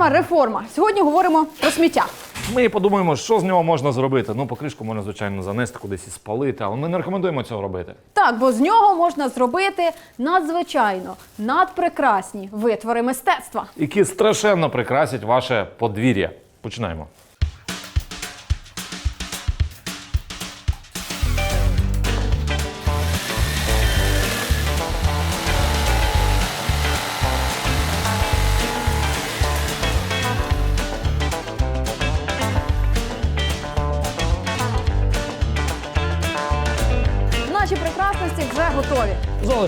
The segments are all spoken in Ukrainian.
програма Реформа. Сьогодні говоримо про сміття. Ми подумаємо, що з нього можна зробити. Ну, покришку можна, звичайно, занести кудись і спалити, але ми не рекомендуємо цього робити. Так, бо з нього можна зробити надзвичайно надпрекрасні витвори мистецтва. Які страшенно прикрасять ваше подвір'я. Починаємо.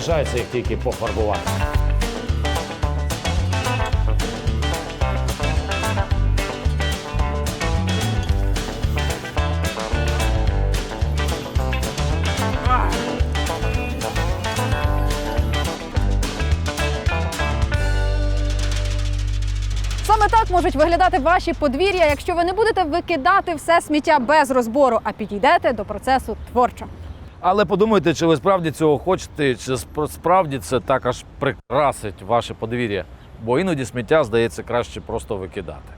Залишається їх тільки пофарбувати. Саме так можуть виглядати ваші подвір'я, якщо ви не будете викидати все сміття без розбору, а підійдете до процесу творчо. Але подумайте, чи ви справді цього хочете, чи спр- справді це так аж прикрасить ваше подвір'я. Бо іноді сміття здається краще просто викидати.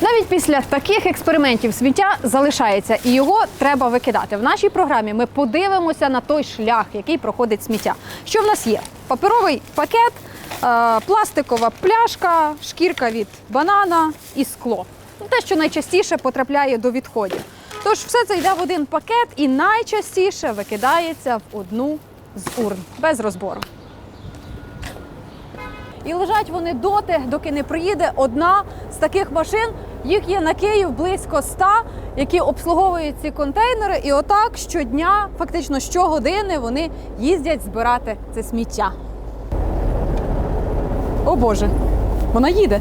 Навіть після таких експериментів сміття залишається і його треба викидати. В нашій програмі ми подивимося на той шлях, який проходить сміття. Що в нас є? Паперовий пакет, пластикова пляшка, шкірка від банана і скло. Ну, Те, що найчастіше потрапляє до відходів. Тож все це йде в один пакет і найчастіше викидається в одну з урн без розбору. І лежать вони доти, доки не приїде одна з таких машин. Їх є на Київ близько ста, які обслуговують ці контейнери. І отак щодня, фактично щогодини, вони їздять збирати це сміття. О Боже, вона їде.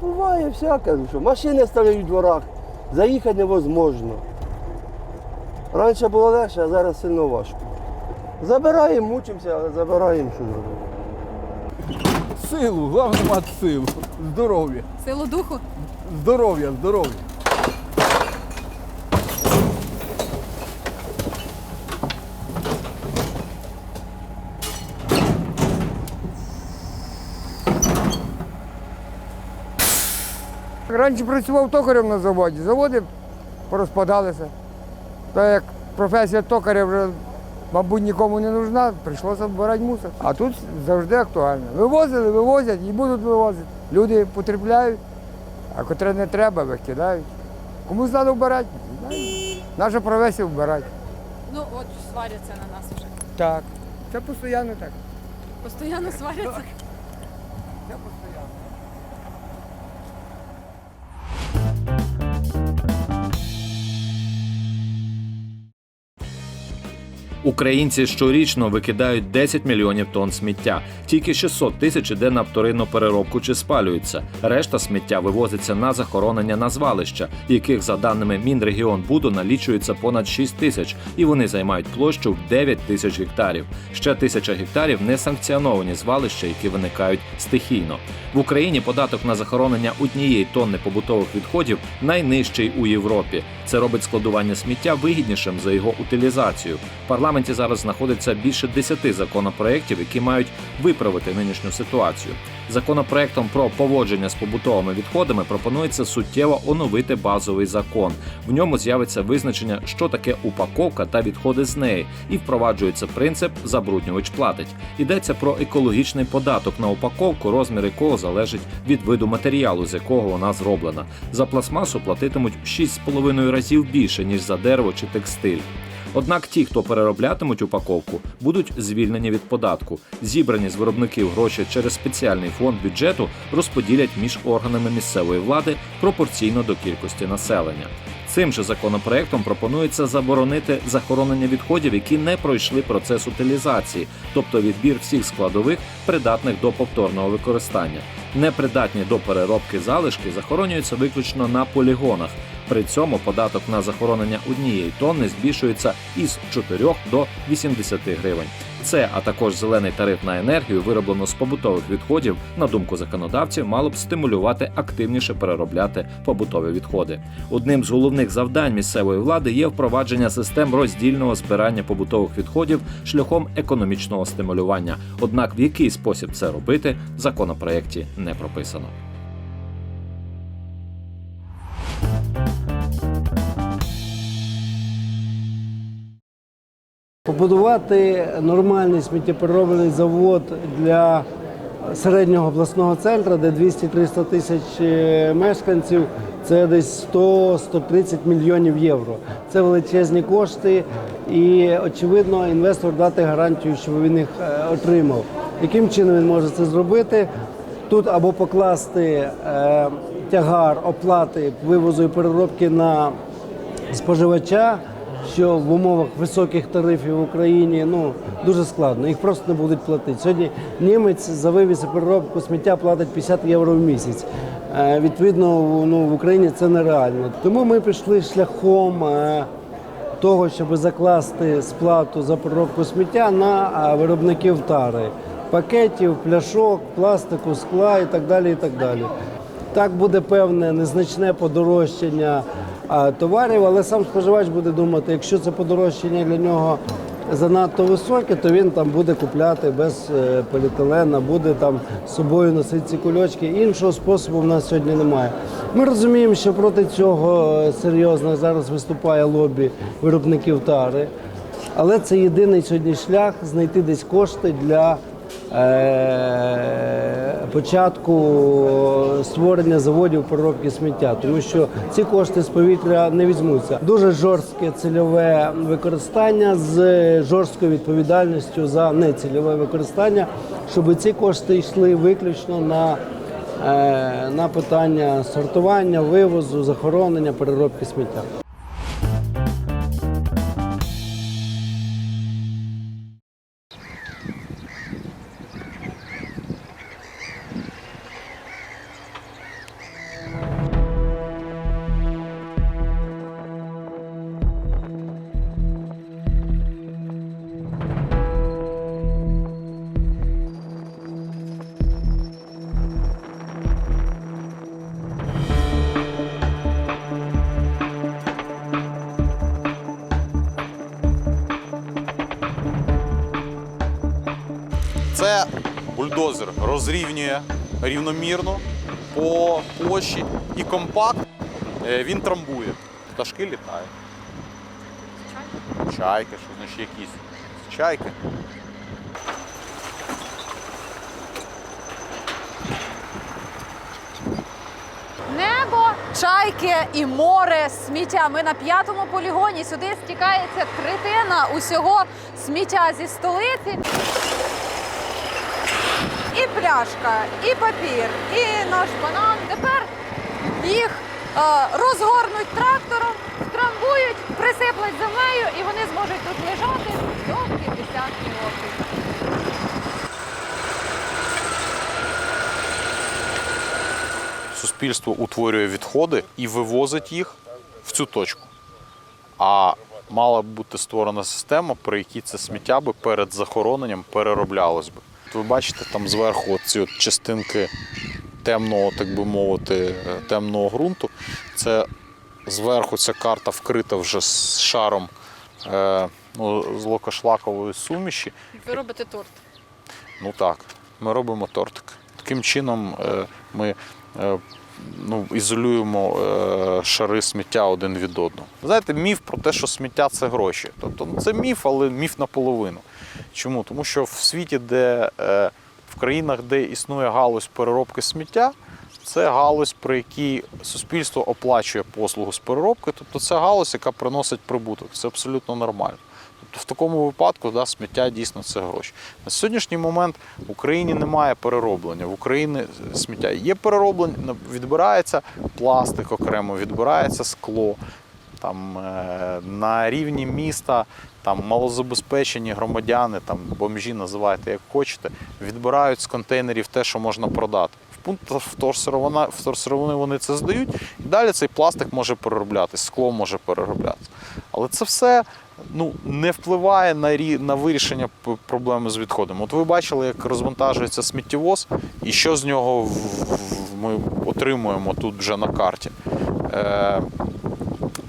Буває всяке, ну що, машини ставлять у дворах, заїхати невозможно. Раніше було легше, а зараз сильно важко. Забираємо, мучимося, але забираємо, що зробимо. Силу, головне мати силу. Здоров'я. Силу духу. Здоров'я, здоров'я. Раніше працював токарем на заводі. Заводи порозпадалися. Так як професія токаря вже, мабуть, нікому не нужна, прийшлося збирати мусор. А тут завжди актуально. Вивозили, вивозять і будуть вивозити. Люди потребляють, а котре не треба, викидають. Комусь треба вбирати. Наша професія вбирати. Ну от сваряться на нас вже. Так. Це постійно так. Постійно сваряться. Це Українці щорічно викидають 10 мільйонів тонн сміття. Тільки 600 тисяч іде на вторинну переробку чи спалюється. Решта сміття вивозиться на захоронення на звалища, яких, за даними Мінрегіонбуду, налічується понад 6 тисяч, і вони займають площу в 9 тисяч гектарів. Ще тисяча гектарів несанкціоновані звалища, які виникають стихійно. В Україні податок на захоронення однієї тонни побутових відходів найнижчий у Європі. Це робить складування сміття вигіднішим за його утилізацію. В парламенті зараз знаходиться більше 10 законопроєктів, які мають виправити нинішню ситуацію. Законопроектом про поводження з побутовими відходами пропонується суттєво оновити базовий закон. В ньому з'явиться визначення, що таке упаковка та відходи з неї, і впроваджується принцип забруднювач платить. Йдеться про екологічний податок на упаковку, розмір якого залежить від виду матеріалу, з якого вона зроблена. За пластмасу платитимуть в 6,5 разів більше ніж за дерево чи текстиль. Однак ті, хто перероблятимуть упаковку, будуть звільнені від податку. Зібрані з виробників гроші через спеціальний фонд бюджету розподілять між органами місцевої влади пропорційно до кількості населення. Цим же законопроектом пропонується заборонити захоронення відходів, які не пройшли процес утилізації, тобто відбір всіх складових, придатних до повторного використання. Непридатні до переробки залишки захоронюються виключно на полігонах. При цьому податок на захоронення однієї тонни збільшується із 4 до 80 гривень. Це, а також зелений тариф на енергію, вироблену з побутових відходів, на думку законодавців, мало б стимулювати активніше переробляти побутові відходи. Одним з головних завдань місцевої влади є впровадження систем роздільного збирання побутових відходів шляхом економічного стимулювання. Однак в який спосіб це робити в законопроєкті не прописано. Побудувати нормальний сміттєпереробний завод для середнього обласного центру, де 200-300 тисяч е, мешканців, це десь 100-130 мільйонів євро. Це величезні кошти, і очевидно, інвестор дати гарантію, що він їх е, отримав. Яким чином він може це зробити? Тут або покласти е, тягар оплати вивозу і переробки на споживача, що в умовах високих тарифів в Україні ну дуже складно. Їх просто не будуть платити. Сьогодні німець за вивіз і переробку сміття платить 50 євро в місяць. Е, відповідно, ну, в Україні це нереально. Тому ми пішли шляхом. е, того, щоб закласти сплату за переробку сміття на виробників тари, пакетів, пляшок, пластику, скла і так далі. І так далі. Так буде певне незначне подорожчання товарів, але сам споживач буде думати, якщо це подорожчання для нього занадто високе, то він там буде купляти без е, поліетилена, буде там з собою носити ці кульочки. Іншого способу в нас сьогодні немає. Ми розуміємо, що проти цього е, серйозно зараз виступає лобі виробників тари, але це єдиний сьогодні шлях знайти десь кошти для е, початку створення заводів переробки сміття, тому що ці кошти з повітря не візьмуться. Дуже жорстке цільове використання з жорсткою відповідальністю за нецільове використання, щоб ці кошти йшли виключно на е, на питання сортування, вивозу, захоронення, переробки сміття. Бульдозер розрівнює рівномірно по площі і компакт е, він трамбує. Пташки літають. Чайки, що значить якісь. Чайки. Небо, чайки і море сміття. Ми на п'ятому полігоні. Сюди стікається третина усього сміття зі столиці. Пляшка, і папір, і наш банан. Тепер їх е, розгорнуть трактором, втрамбують, присиплять землею, і вони зможуть тут лежати довгі десятки років. Суспільство утворює відходи і вивозить їх в цю точку. А мала б бути створена система, при якій це сміття би перед захороненням перероблялось би. Ви бачите там зверху ці от частинки темного, так би мовити, е, темного ґрунту. Це зверху ця карта вкрита вже з шаром е, ну, злокошлакової суміші. Ви робите торт. Ну так, ми робимо тортик. Таким чином е, ми е, ну, ізолюємо е, шари сміття один від одного. Знаєте, міф про те, що сміття це гроші. Тобто ну, це міф, але міф наполовину. Чому? Тому що в світі, де е, в країнах, де існує галузь переробки сміття, це галузь, при якій суспільство оплачує послугу з переробки, тобто це галузь, яка приносить прибуток. Це абсолютно нормально. Тобто в такому випадку да, сміття дійсно це гроші. На сьогоднішній момент в Україні немає перероблення. В Україні сміття є перероблення, відбирається пластик окремо, відбирається скло. Там е, на рівні міста там малозабезпечені громадяни, там бомжі називайте як хочете, відбирають з контейнерів те, що можна продати. В пункт вторсировини вони це здають, і далі цей пластик може перероблятися, скло може перероблятися. Але це все ну, не впливає на, рі- на вирішення проблеми з відходами. От ви бачили, як розвантажується сміттєвоз, і що з нього в- ми отримуємо тут вже на карті. Е,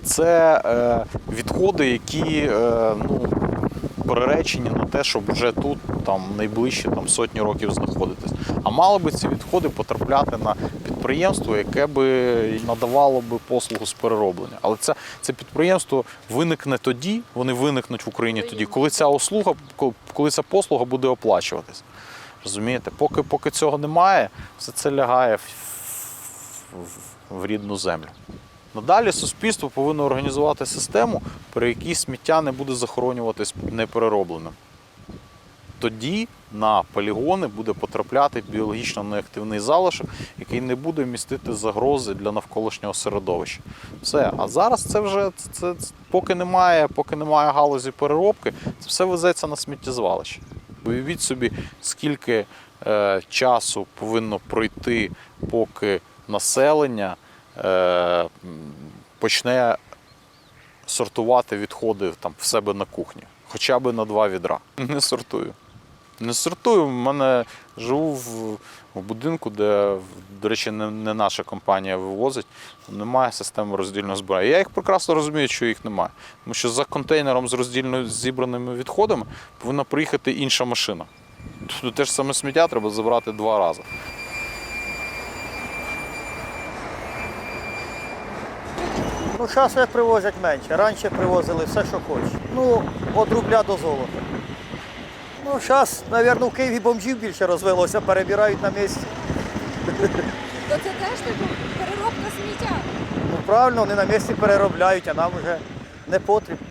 це е, відходи, які е, ну, переречені на те, щоб вже тут там найближчі там, сотні років знаходитись. А мали би ці відходи потрапляти на підприємство, яке би надавало би послугу з перероблення. Але це, це підприємство виникне тоді, вони виникнуть в Україні тоді, коли ця услуга, коли- ця послуга буде оплачуватись. Розумієте, поки, поки цього немає, все це лягає в, в, в рідну землю. Надалі суспільство повинно організувати систему, при якій сміття не буде захоронюватись непереробленим. Тоді на полігони буде потрапляти біологічно неактивний залишок, який не буде містити загрози для навколишнього середовища. Все. А зараз це вже це, це, поки немає, поки немає галузі переробки, це все везеться на сміттєзвалище. Уявіть собі, скільки е, часу повинно пройти, поки населення е, почне сортувати відходи там, в себе на кухні. Хоча б на два відра. Не сортую. Не сортую. У мене живу в, в будинку, де, до речі, не, не наша компанія вивозить. Немає системи роздільного збирання. Я їх прекрасно розумію, що їх немає. Тому що за контейнером з роздільно зібраними відходами повинна приїхати інша машина. Тобто те ж саме сміття треба забрати два рази. Ну, зараз привозять менше. Раніше привозили все, що хочеш. Ну, від рубля до золота. Ну, зараз, мабуть, в Києві бомжів більше розвелося, перебирають на місці. То це теж типу переробка сміття. Ну, правильно, вони на місці переробляють, а нам вже не потрібно.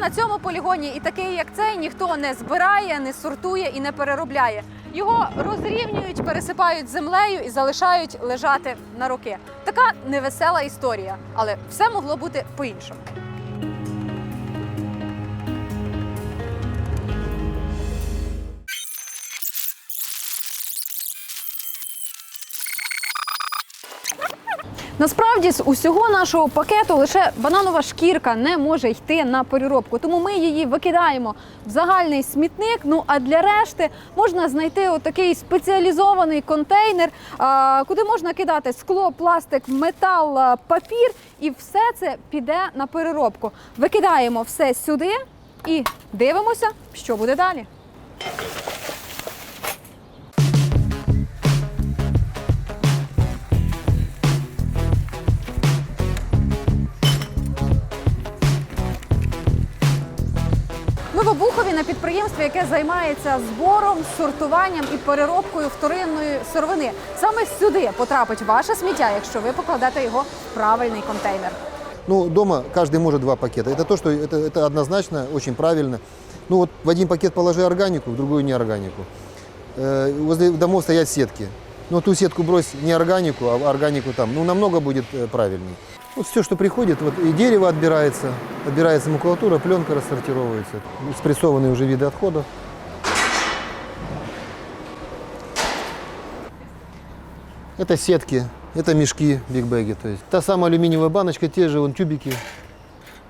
На цьому полігоні і такий, як цей, ніхто не збирає, не сортує і не переробляє. Його розрівнюють, пересипають землею і залишають лежати на роки. Така невесела історія, але все могло бути по-іншому. Насправді з усього нашого пакету лише бананова шкірка не може йти на переробку, тому ми її викидаємо в загальний смітник. Ну а для решти можна знайти отакий спеціалізований контейнер, куди можна кидати скло, пластик, метал, папір, і все це піде на переробку. Викидаємо все сюди і дивимося, що буде далі. Ми в Обухові на підприємстві, яке займається збором, сортуванням і переробкою вторинної сировини. Саме сюди потрапить ваше сміття, якщо ви покладете його в правильний контейнер. Ну, дома каждый может два пакета. Это то, что это, это однозначно, очень правильно. Ну вот в один пакет положи органику, в другой неорганику. Э, возле домов стоят сетки. Но ту сетку брось не органику, а органику там. Ну, намного будет э, правильнее. Вот все, что приходит, вот и дерево отбирается, отбирается макулатура, пленка рассортировывается. Спрессованные уже виды отходов. Это сетки, это мешки, бигбеги. То есть та самая алюминиевая баночка, те же вон тюбики.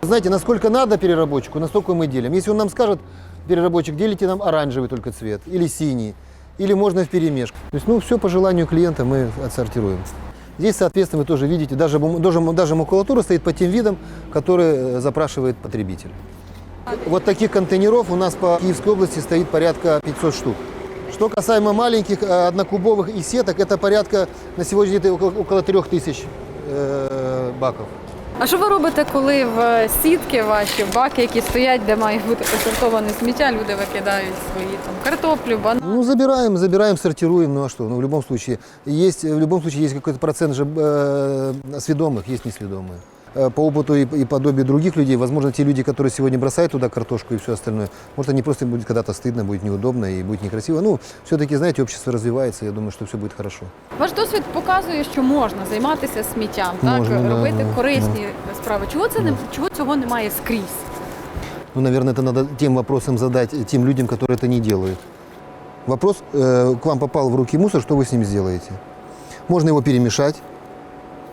Знаете, насколько надо переработчику, настолько мы делим. Если он нам скажет, переработчик, делите нам оранжевый только цвет или синий, или можно в перемешку. То есть, ну, все по желанию клиента мы отсортируем. Здесь, соответственно, вы тоже видите, даже, бум- даже, даже макулатура стоит по тем видам, которые э, запрашивает потребитель. Вот таких контейнеров у нас по Киевской области стоит порядка 500 штук. Что касаемо маленьких э, однокубовых и сеток, это порядка на сегодня где-то около, около 3000 э, баков. А що ви робите, коли в сітки ваші баки, які стоять, де має бути посортоване сміття, люди викидають свої там картоплю, банани? Ну, забираем, забираем, сортируем, ну а что, ну, в любом случае, есть, в любом случае есть какой-то процент же э, сведомых, есть несведомые. э, по опыту и, и подобию других людей, возможно, те люди, которые сегодня бросают туда картошку и все остальное, может, они просто будет когда-то стыдно, будет неудобно и будет некрасиво. Ну, все-таки, знаете, общество развивается, я думаю, что все будет хорошо. Ваш досвід показує, що можна займатися сміттям, Можна, так да, робити да, корисні справи. Чого це не чого цього немає скрізь? Ну, наверное, это надо тем вопросом задать тем людям, которые это не делают. Вопрос, э, к вам попал в руки мусор, что вы с ним сделаете? Можно его перемешать,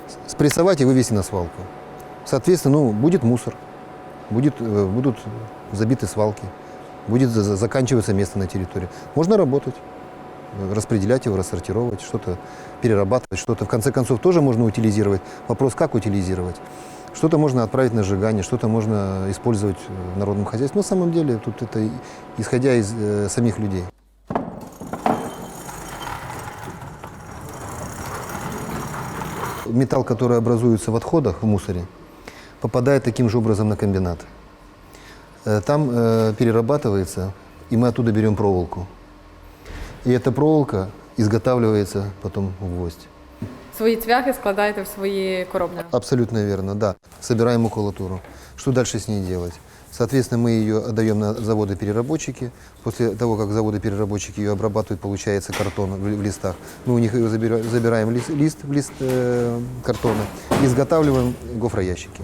с- спрессовать и вывести на свалку. Соответственно, ну, будет мусор, будет, э, будут забиты свалки, будет за- за- заканчиваться место на территории. Можно работать, э, распределять его, рассортировать, что-то перерабатывать, что-то в конце концов тоже можно утилизировать. Вопрос, как утилизировать? Что-то можно отправить на сжигание, что-то можно использовать в народном хозяйстве. Но на самом деле тут это исходя из э, самих людей. Металл, который образуется в отходах, в мусоре, попадает таким же образом на комбинат. Э, Там э, перерабатывается, и мы оттуда берем проволоку. И эта проволока изготавливается потом в гвоздь. Свої цвяхи складаєте в свої коробні. Абсолютно верно, да. Собираем макулатуру. Что дальше с ней делать? Соответственно, мы ее отдаем на заводы-переработчики. После того, как заводы-переработчики ее обрабатывают, получается картон в, в листах. Мы у них ее забира- забираем лист, лист в лист э, картона и изготавливаем гофроящики.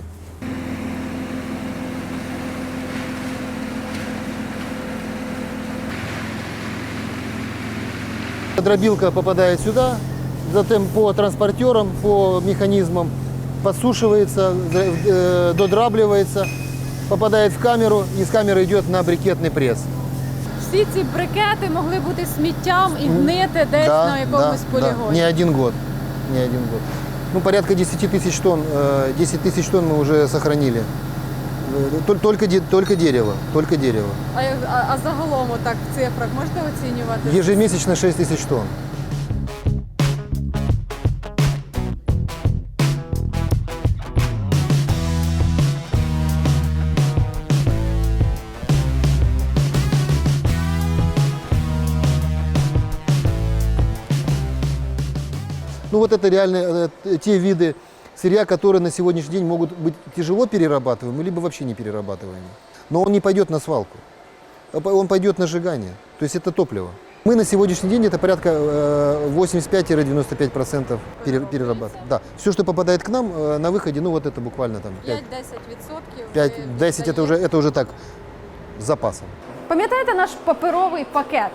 Дробилка попадает сюда, затем по транспортерам, по механизмам подсушивается, э, додрабливается, попадает в камеру, и из камеры идет на брикетный пресс. Всі ці брикети могли бути сміттям і гнити десь на якомусь полігоні. Не один год. Не один год. Ну, порядка 10 тысяч тонн. э, 10 тысяч тонн мы уже сохранили. Э, тол- Только, только дерево. Только дерево. А, як- а, а загалом, отак в цифрах можете оцінювати? Ежемесячно 6 тысяч тонн. Ну вот это реально э, те виды сырья, которые на сегодняшний день могут быть тяжело перерабатываемы, либо вообще не перерабатываемы. Но он не пойдет на свалку, по- он пойдет на сжигание. То есть это топливо. Мы на сегодняшний день это порядка э, 85-95% пере- перерабатываем. Да. Все, что попадает к нам э, на выходе, ну вот это буквально там 5, 5-10%. 5-10 это уже, это уже так с запасом. Пам'ятаєте наш паперовий пакет?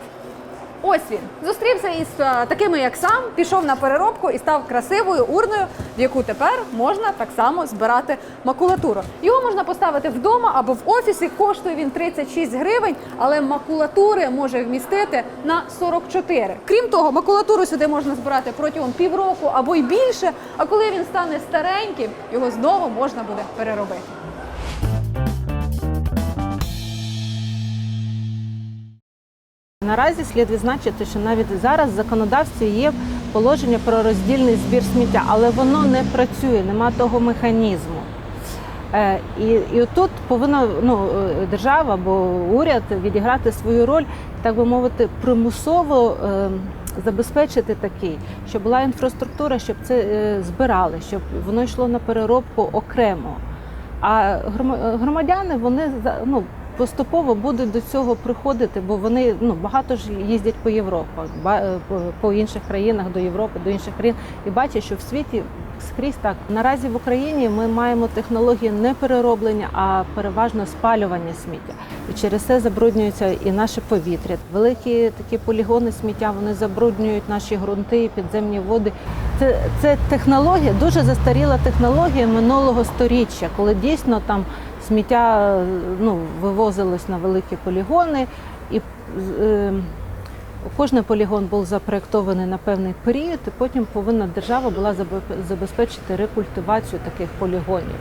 Ось він зустрівся із е, такими, як сам, пішов на переробку і став красивою урною, в яку тепер можна так само збирати макулатуру. Його можна поставити вдома або в офісі. Коштує він 36 гривень, але макулатури може вмістити на 44. Крім того, макулатуру сюди можна збирати протягом півроку або й більше. А коли він стане стареньким, його знову можна буде переробити. Наразі слід відзначити, що навіть зараз в законодавстві є положення про роздільний збір сміття, але воно не працює, нема того механізму. Е, І, і тут повинна ну, е, держава або уряд відіграти свою роль, так би мовити, примусово е, забезпечити такий, щоб була інфраструктура, щоб це збирали, щоб воно йшло на переробку окремо. А грома- громадяни вони ну, поступово будуть до цього приходити, бо вони ну багато ж їздять по Європі, е, по- інших країнах до Європи, до інших країн і бачать, що в світі скрізь так. Наразі в Україні ми маємо технології не перероблення, а переважно спалювання сміття. І через це забруднюється і наше повітря. Великі такі полігони сміття вони забруднюють наші ґрунти підземні води. Це, це технологія, дуже застаріла технологія минулого сторіччя, коли дійсно там сміття ну, вивозилось на великі полігони, і е, кожен полігон був запроєктований на певний період, і потім повинна держава була забе- забезпечити рекультивацію таких полігонів.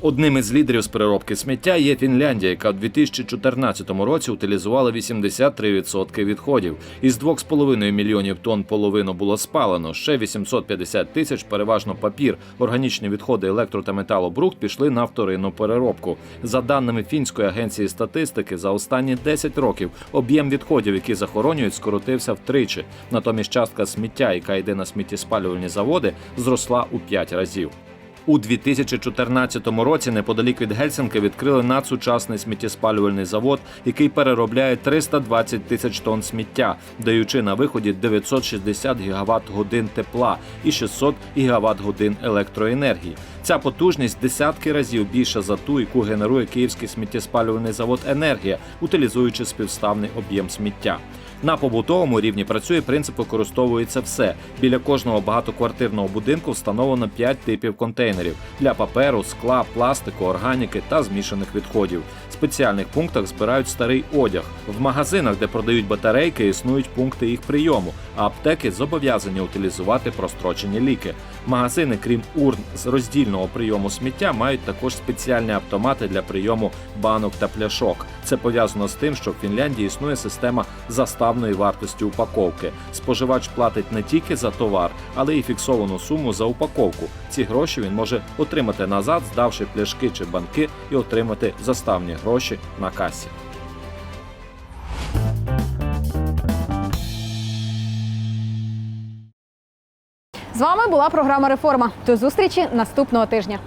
Одним із лідерів з переробки сміття є Фінляндія, яка у 2014 році утилізувала 83% відходів. Із 2,5 мільйонів тонн половину було спалено. Ще 850 тисяч, переважно папір, органічні відходи електро та металобрухт пішли на вторинну переробку. За даними фінської агенції статистики, за останні 10 років об'єм відходів, які захоронюють, скоротився втричі. Натомість частка сміття, яка йде на сміттєспалювальні заводи, зросла у 5 разів. У 2014 році неподалік від Гельсінки відкрили надсучасний сміттєспалювальний завод, який переробляє 320 тисяч тонн сміття, даючи на виході 960 гігават годин тепла і 600 гігават годин електроенергії. Ця потужність десятки разів більша за ту, яку генерує київський сміттєспалювальний завод Енергія, утилізуючи співставний об'єм сміття. На побутовому рівні працює принцип використовується все. Біля кожного багатоквартирного будинку встановлено 5 типів контейнерів для паперу, скла, пластику, органіки та змішаних відходів. В спеціальних пунктах збирають старий одяг. В магазинах, де продають батарейки, існують пункти їх прийому, а аптеки зобов'язані утилізувати прострочені ліки. Магазини, крім урн з роздільного прийому сміття, мають також спеціальні автомати для прийому банок та пляшок. Це пов'язано з тим, що в Фінляндії існує система заставної вартості упаковки. Споживач платить не тільки за товар, але й фіксовану суму за упаковку. Ці гроші він може отримати назад, здавши пляшки чи банки, і отримати заставні гроші на касі. З вами була програма Реформа. До зустрічі наступного тижня.